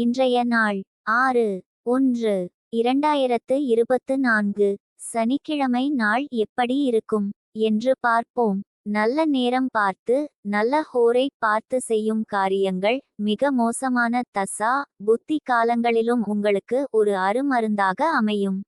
இன்றைய நாள் ஆறு ஒன்று இரண்டாயிரத்து இருபத்து நான்கு. சனிக்கிழமை நாள் எப்படி இருக்கும் என்று பார்ப்போம். நல்ல நேரம் பார்த்து நல்ல ஹோரை பார்த்து செய்யும் காரியங்கள் மிக மோசமான தசா புத்தி காலங்களிலும் உங்களுக்கு ஒரு அருமருந்தாக அமையும்.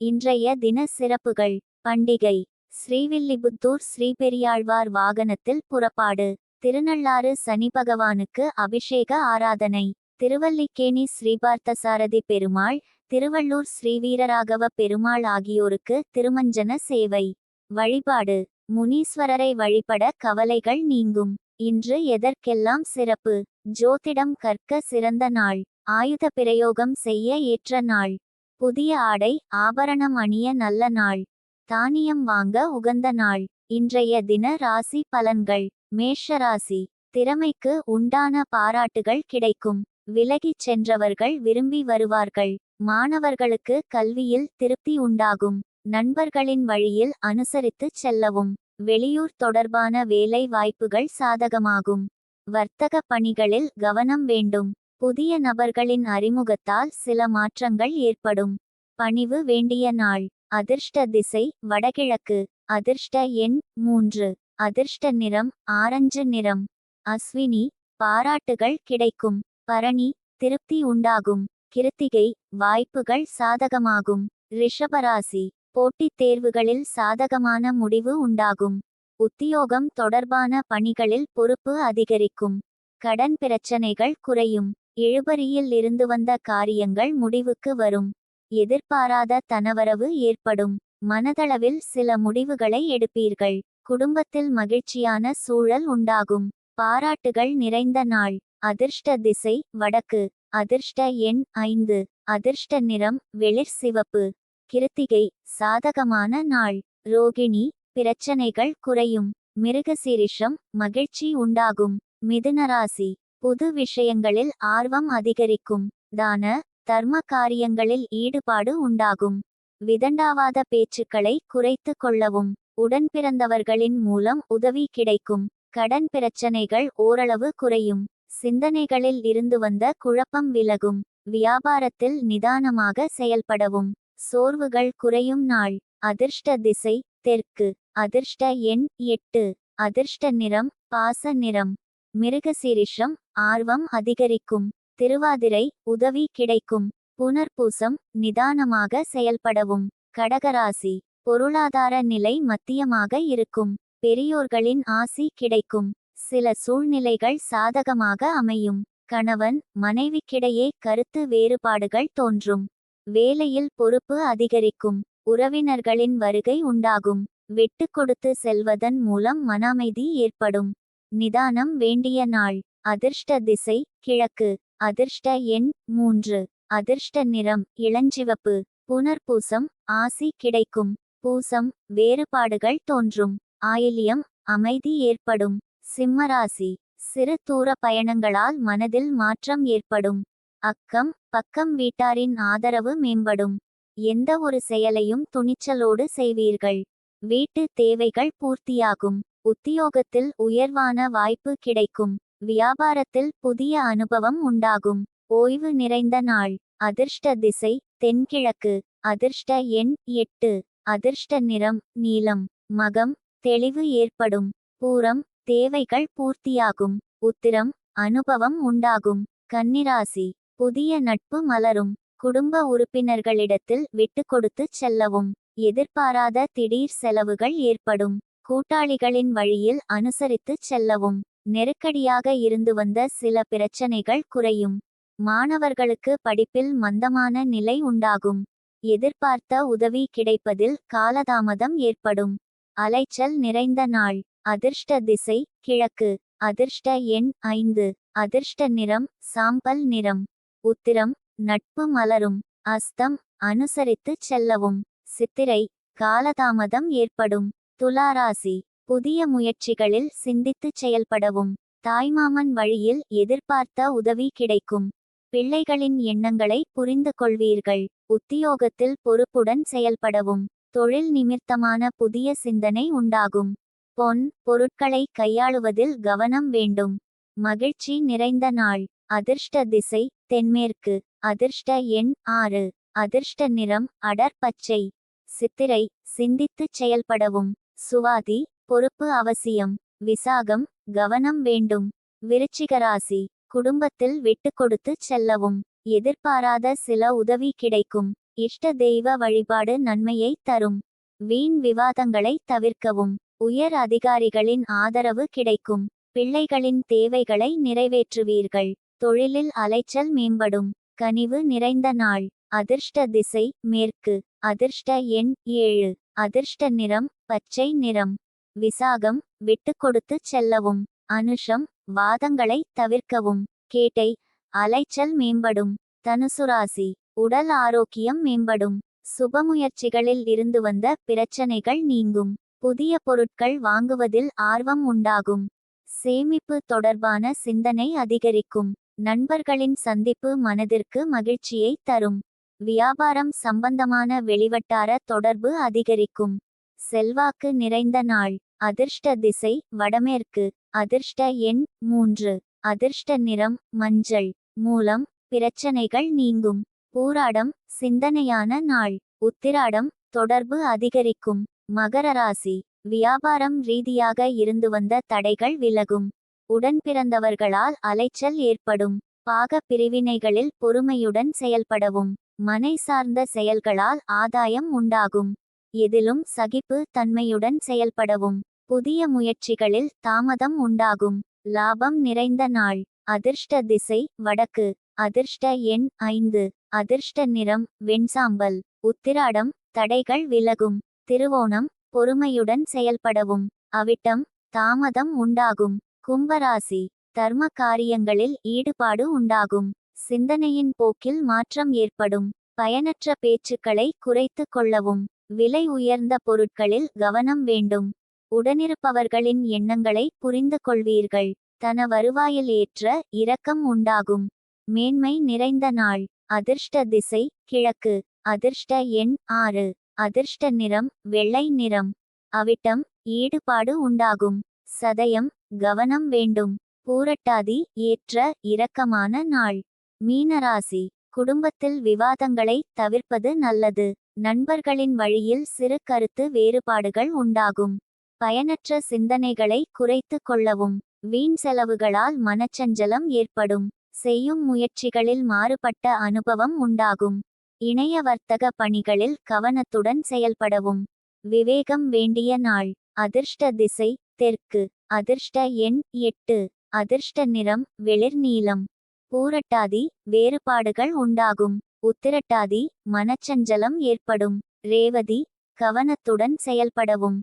இன்றைய தின சிறப்புகள் பண்டிகை. ஸ்ரீவில்லிபுத்தூர் ஸ்ரீபெரியாழ்வார் வாகனத்தில் புறப்பாடு. திருநள்ளாறு சனி பகவானுக்கு அபிஷேக ஆராதனை. திருவல்லிக்கேணி ஸ்ரீபார்த்தசாரதி பெருமாள் திருவள்ளூர் ஸ்ரீவீரராகவ பெருமாள் ஆகியோருக்கு திருமஞ்சன சேவை. வழிபாடு. முனீஸ்வரரை வழிபட கவலைகள் நீங்கும். இன்று எதற்கெல்லாம் சிறப்பு? ஜோதிடம் கற்க சிறந்த நாள். ஆயுத பிரயோகம் செய்ய ஏற்ற நாள். புதிய ஆடை ஆபரணம் அணிய நல்ல நாள். தானியம் வாங்க உகந்த நாள். இன்றைய தின ராசி பலன்கள். மேஷ ராசி. திறமைக்கு உண்டான பாராட்டுகள் கிடைக்கும். விலகிச் சென்றவர்கள் விரும்பி வருவார்கள். மாணவர்களுக்கு கல்வியில் திருப்தி உண்டாகும். நண்பர்களின் வழியில் அனுசரித்துச் செல்லவும். வெளியூர் தொடர்பான வேலை வாய்ப்புகள் சாதகமாகும். வர்த்தக பணிகளில் கவனம் வேண்டும். புதிய நபர்களின் அறிமுகத்தால் சில மாற்றங்கள் ஏற்படும். பணிவு வேண்டிய நாள். அதிர்ஷ்ட திசை வடகிழக்கு. அதிர்ஷ்ட எண் மூன்று. அதிர்ஷ்ட நிறம் ஆரஞ்சு நிறம். அஸ்வினி பாராட்டுகள் கிடைக்கும். பரணி திருப்தி உண்டாகும். கிருத்திகை வாய்ப்புகள் சாதகமாகும். ரிஷபராசி போட்டித் தேர்வுகளில் சாதகமான முடிவு உண்டாகும். உத்தியோகம் தொடர்பான பணிகளில் பொறுப்பு அதிகரிக்கும். கடன் பிரச்சனைகள் குறையும். இழுபறியில் இருந்து வந்த காரியங்கள் முடிவுக்கு வரும். எதிர்பாராத தனவரவு ஏற்படும். மனதளவில் சில முடிவுகளை எடுப்பீர்கள். குடும்பத்தில் மகிழ்ச்சியான சூழல் உண்டாகும். பாராட்டுகள் நிறைந்த நாள். அதிர்ஷ்ட திசை வடக்கு. அதிர்ஷ்ட எண் ஐந்து. அதிர்ஷ்ட நிறம் வெளிர் சிவப்பு. கிருத்திகை சாதகமான நாள். ரோகிணி பிரச்சனைகள் குறையும். மிருகசீரிஷம் மகிழ்ச்சி உண்டாகும். மிதுனராசி புது விஷயங்களில் ஆர்வம் அதிகரிக்கும். தான தர்ம காரியங்களில் ஈடுபாடு உண்டாகும். விதண்டாவாத பேச்சுக்களை குறைத்து கொள்ளவும். உடன்பிறந்தவர்களின் மூலம் உதவி கிடைக்கும். கடன் பிரச்சனைகள் ஓரளவு குறையும். சிந்தனைகளில் இருந்து வந்த குழப்பம் விலகும். வியாபாரத்தில் நிதானமாக செயல்படவும். சோர்வுகள் குறையும் நாள். அதிர்ஷ்ட திசை தெற்கு. அதிர்ஷ்ட எண் எட்டு. அதிர்ஷ்ட நிறம் பாச நிறம். மிருகசீரிஷம் ஆர்வம் அதிகரிக்கும். திருவாதிரை உதவி கிடைக்கும். புனர்பூசம் நிதானமாக செயல்படவும். கடகராசி. பொருளாதார நிலை மத்தியமாக இருக்கும். பெரியோர்களின் ஆசி கிடைக்கும். சில சூழ்நிலைகள் சாதகமாக அமையும். கணவன் மனைவிக்கிடையே கருத்து வேறுபாடுகள் தோன்றும். வேலையில் பொறுப்பு அதிகரிக்கும். உறவினர்களின் வருகை உண்டாகும். விட்டு கொடுத்து செல்வதன் மூலம் மன அமைதி ஏற்படும். நிதானம் வேண்டிய நாள். அதிர்ஷ்ட திசை கிழக்கு. அதிர்ஷ்ட எண் மூன்று. அதிர்ஷ்ட நிறம் இளஞ்சிவப்பு. புனர்பூசம் ஆசி கிடைக்கும். பூசம் வேறுபாடுகள் தோன்றும். ஆயில்யம் அமைதி ஏற்படும். சிம்மராசி சிறு தூர பயணங்களால் மனதில் மாற்றம் ஏற்படும். அக்கம் பக்கம் வீட்டாரின் ஆதரவு மேம்படும். எந்த ஒரு செயலையும் துணிச்சலோடு செய்வீர்கள். வீட்டு தேவைகள் பூர்த்தியாகும். உத்தியோகத்தில் உயர்வான வாய்ப்பு கிடைக்கும். வியாபாரத்தில் புதிய அனுபவம் உண்டாகும். ஓய்வு நிறைந்த நாள். அதிர்ஷ்ட திசை தென்கிழக்கு. அதிர்ஷ்ட எண் எட்டு. அதிர்ஷ்ட நிறம் நீலம். மகம் தெளிவு ஏற்படும். பூரம் தேவைகள் பூர்த்தியாகும். உத்திரம் அனுபவம் உண்டாகும். கன்னிராசி புதிய நட்பு மலரும். குடும்ப உறுப்பினர்களிடத்தில் விட்டு கொடுத்து செல்லவும். எதிர்பாராத திடீர் செலவுகள் ஏற்படும். கூட்டாளிகளின் வழியில் அனுசரித்து செல்லவும். நெருக்கடியாக இருந்து வந்த சில பிரச்சனைகள் குறையும். மாணவர்களுக்கு படிப்பில் மந்தமான நிலை உண்டாகும். எதிர்பார்த்த உதவி கிடைப்பதில் காலதாமதம் ஏற்படும். அலைச்சல் நிறைந்த நாள். அதிர்ஷ்ட திசை கிழக்கு. அதிர்ஷ்ட எண் ஐந்து. அதிர்ஷ்ட நிறம் சாம்பல் நிறம். உத்திரம் நட்பு மலரும். அஸ்தம் அனுசரித்து செல்லவும். சித்திரை காலதாமதம் ஏற்படும். துளாராசி புதிய முயற்சிகளில் சிந்தித்துச் செயல்படவும். தாய்மாமன் வழியில் எதிர்பார்த்த உதவி கிடைக்கும். பிள்ளைகளின் எண்ணங்களை புரிந்து கொள்வீர்கள். உத்தியோகத்தில் பொறுப்புடன் செயல்படவும். தொழில் நிமித்தமான புதிய சிந்தனை உண்டாகும். பொன் பொருட்களை கையாளுவதில் கவனம் வேண்டும். மகிழ்ச்சி நிறைந்த நாள். அதிர்ஷ்ட திசை தென்மேற்கு. அதிர்ஷ்ட எண் ஆறு. அதிர்ஷ்ட நிறம் அடர் பச்சை. சித்திரை சிந்தித்துச் செயல்படவும். சுவாதி பொறுப்பு அவசியம். விசாகம் கவனம் வேண்டும். விருச்சிகராசி குடும்பத்தில் விட்டு கொடுத்து செல்லவும். எதிர்பாராத சில உதவி கிடைக்கும். இஷ்ட தெய்வ வழிபாடு நன்மையை தரும். வீண் விவாதங்களை தவிர்க்கவும். உயர் அதிகாரிகளின் ஆதரவு கிடைக்கும். பிள்ளைகளின் தேவைகளை நிறைவேற்றுவீர்கள். தொழிலில் அலைச்சல் மேம்படும். கனிவு நிறைந்த நாள். அதிர்ஷ்ட திசை மேற்கு. அதிர்ஷ்ட எண் ஏழு. அதிர்ஷ்ட நிறம் பச்சை நிறம். விசாகம் விட்டு கொடுத்து செல்லவும். அனுஷம் வாதங்களை தவிர்க்கவும். கேட்டை அலைச்சல் மேம்படும். தனுசுராசி உடல் ஆரோக்கியம் மேம்படும். சுபமுயற்சிகளில் இருந்து வந்த பிரச்சனைகள் நீங்கும். புதிய பொருட்கள் வாங்குவதில் ஆர்வம் உண்டாகும். சேமிப்பு தொடர்பான சிந்தனை அதிகரிக்கும். நண்பர்களின் சந்திப்பு மனதிற்கு மகிழ்ச்சியை தரும். வியாபாரம் சம்பந்தமான வெளிவட்டார தொடர்பு அதிகரிக்கும். செல்வாக்கு நிறைந்த நாள். அதிர்ஷ்ட திசை வடமேற்கு. அதிர்ஷ்ட எண் மூன்று. அதிர்ஷ்ட நிறம் மஞ்சள். மூலம் பிரச்சனைகள் நீங்கும். பூராடம் சிந்தனையான நாள். உத்திராடம் தொடர்பு அதிகரிக்கும். மகர ராசி வியாபாரம் ரீதியாக இருந்து வந்த தடைகள் விலகும். உடன் பிறந்தவர்களால் அலைச்சல் ஏற்படும். பாக பிரிவினைகளில் பொறுமையுடன் செயல்படவும். மனை சார்ந்த செயல்களால் ஆதாயம் உண்டாகும். எதிலும் சகிப்பு தன்மையுடன் செயல்படவும். புதிய முயற்சிகளில் தாமதம் உண்டாகும். லாபம் நிறைந்த நாள். அதிர்ஷ்ட திசை வடக்கு. அதிர்ஷ்ட எண் ஐந்து. அதிர்ஷ்ட நிறம் வெண்சாம்பல். உத்திராடம் தடைகள் விலகும். திருவோணம் பொறுமையுடன் செயல்படவும். அவிட்டம் தாமதம் உண்டாகும். கும்பராசி தர்ம காரியங்களில் ஈடுபாடு உண்டாகும். சிந்தனையின் போக்கில் மாற்றம் ஏற்படும். பயனற்ற பேச்சுக்களை குறைத்து கொள்ளவும். விலை உயர்ந்த பொருட்களில் கவனம் வேண்டும். உடனிருப்பவர்களின் எண்ணங்களை புரிந்து கொள்வீர்கள். தன வருவாயில் ஏற்ற இரக்கம் உண்டாகும். மேன்மை நிறைந்த நாள். அதிர்ஷ்ட திசை கிழக்கு. அதிர்ஷ்ட எண் ஆறு. அதிர்ஷ்ட நிறம் வெள்ளை நிறம். அவிட்டம் ஈடுபாடு உண்டாகும். சதயம் கவனம் வேண்டும். பூரட்டாதி ஏற்ற இரக்கமான நாள். மீனராசி குடும்பத்தில் விவாதங்களை தவிர்ப்பது நல்லது. நண்பர்களின் வழியில் சிறு கருத்து வேறுபாடுகள் உண்டாகும். பயனற்ற சிந்தனைகளை குறைத்து கொள்ளவும். வீண் செலவுகளால் மனச்சஞ்சலம் ஏற்படும். செய்யும் முயற்சிகளில் மாறுபட்ட அனுபவம் உண்டாகும். இணைய வர்த்தக பணிகளில் கவனத்துடன் செயல்படவும். விவேகம் வேண்டிய நாள். அதிர்ஷ்ட திசை தெற்கு. அதிர்ஷ்ட எண் எட்டு. அதிர்ஷ்ட நிறம் வெளிர் நீலம் பூரட்டாதி வேறுபாடுகள் உண்டாகும். உத்திரட்டாதி மனச்சஞ்சலம் ஏற்படும். ரேவதி கவனத்துடன் செயல்படவும்.